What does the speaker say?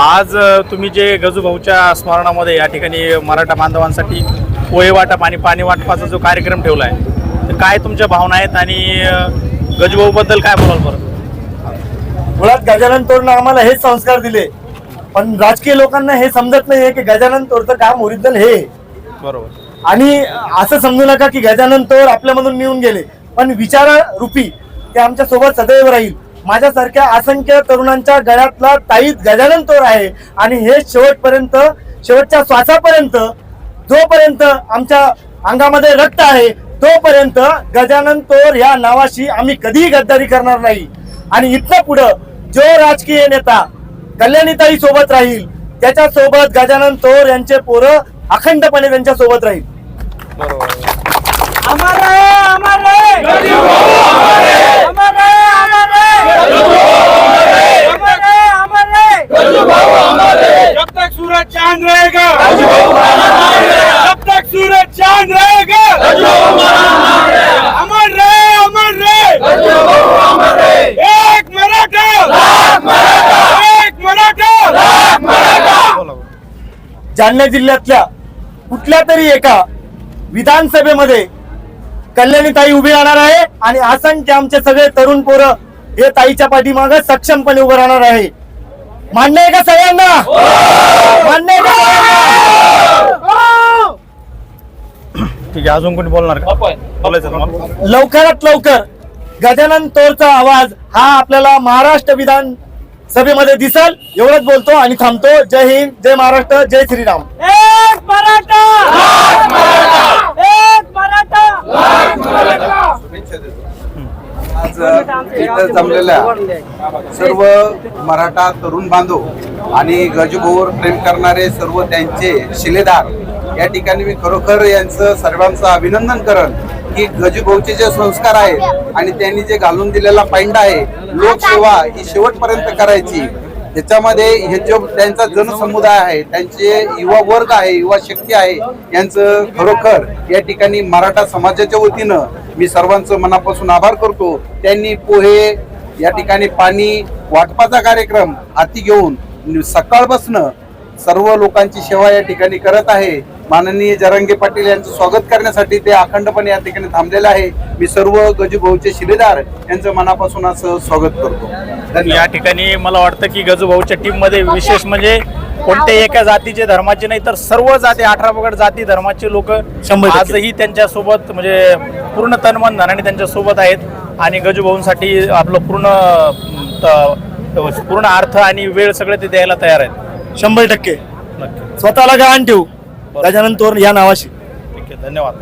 आज तुम्ही जे गजूभाऊच्या स्मरणामध्ये या ठिकाणी मराठा बांधवांसाठी पोहे वाटप आणि पाणी वाटपाचा जो कार्यक्रम ठेवला आहे तर काय तुमच्या भावना आहेत आणि गजूभाऊबद्दल काय बोलाल बरं? मुळात गजानन तोडनं आम्हाला हेच संस्कार दिले. पण राजकीय लोकांना हे समजत नाहीये की गजानन तोडचं काम ओरिजिनल हे. बरोबर. आणि असं समजू नका की गजानन तोड आपल्यामधून निघून गेले. पण विचारा रूपी ते आमच्यासोबत सदैव राहील. माझ्यासारख्या असंख्य तरुणांच्या गळ्यातला ताईत गजानन तोर आहे. आणि हे शेवटपर्यंत शेवटच्या श्वासापर्यंत जोपर्यंत आमच्या अंगामध्ये रक्त आहे तोपर्यंत गजानन तोर या नावाशी आम्ही कधीही गद्दारी करणार नाही. आणि इथं पुढं जो राजकीय नेता कल्याणीताई सोबत राहील त्याच्या सोबत गजानन तोर यांचे पोरं अखंडपणे त्यांच्यासोबत राहील. बरोबर. जालना जिल्ह्यातल्या कुठल्या तरी एका विधानसभेमध्ये कल्याणीताई उभी राहणार आहे आणि असंख्य आमचे सगळे तरुण पोरं हे ताईच्या पाठीमागे सक्षमपणे उभं राहणार आहे. मान्य आहे का सगळ्यांना? मान्य आहे का? ठीक आहे अजून कोणी बोलणार का? बोलायचं तुम्हाला? लवकरात लवकर गजानन तोरचा आवाज हा आपल्याला महाराष्ट्र विधान सभेमध्ये दिसल एवढंच बोलतो आणि थांबतो. जय हिंद जय महाराष्ट्र जय श्रीराम. एक मराठा! एक मराठा! आज इथं जमलेल्या सर्व मराठा तरुण बांधव आणि गजभोवर प्रेम करणारे सर्व त्यांचे शिलेदार या ठिकाणी मी खरोखर यांचं सर्वांचं अभिनंदन करन की गजूभाऊचे जे संस्कार आहेत आणि त्यांनी जे घालून दिलेला पायंडा आहे लोकसेवा ही शेवटपर्यंत करायची. ह्याच्यामध्ये हे जो त्यांचा जनसमुदाय आहे त्यांचे युवा वर्ग आहे युवा शक्ती आहे यांचं खरोखर या ठिकाणी मराठा समाजाच्या वतीनं मी सर्वांचं मनापासून आभार करतो. त्यांनी पोहे या ठिकाणी पाणी वाटपाचा कार्यक्रम हाती घेऊन सकाळपासनं सर्व लोकांची सेवा या ठिकाणी करत आहे. माननीय जरांगे पाटील यांचं स्वागत करण्यासाठी ते अखंडपणे या ठिकाणी थांबलेले आहे. मी सर्व गजूभाऊचे शिलेदार यांचं मनापासून असं स्वागत करतो. या ठिकाणी मला वाटतं की गजूभाऊच्या टीममध्ये विशेष म्हणजे कोणत्याही एका जातीचे धर्माचे नाही तर सर्व जाती अठरा पगड जाती धर्माचे लोक. आजही त्यांच्यासोबत म्हणजे पूर्ण तनमन धनाने त्यांच्यासोबत आहेत. आणि गजूभाऊंसाठी आपलं पूर्ण पूर्ण अर्थ आणि वेळ सगळे ते द्यायला तयार आहेत. शंभर टक्के. नक्की. स्वतःला गहाण ठेवू. गजानन तोर या नावाशी. ठीक आहे धन्यवाद.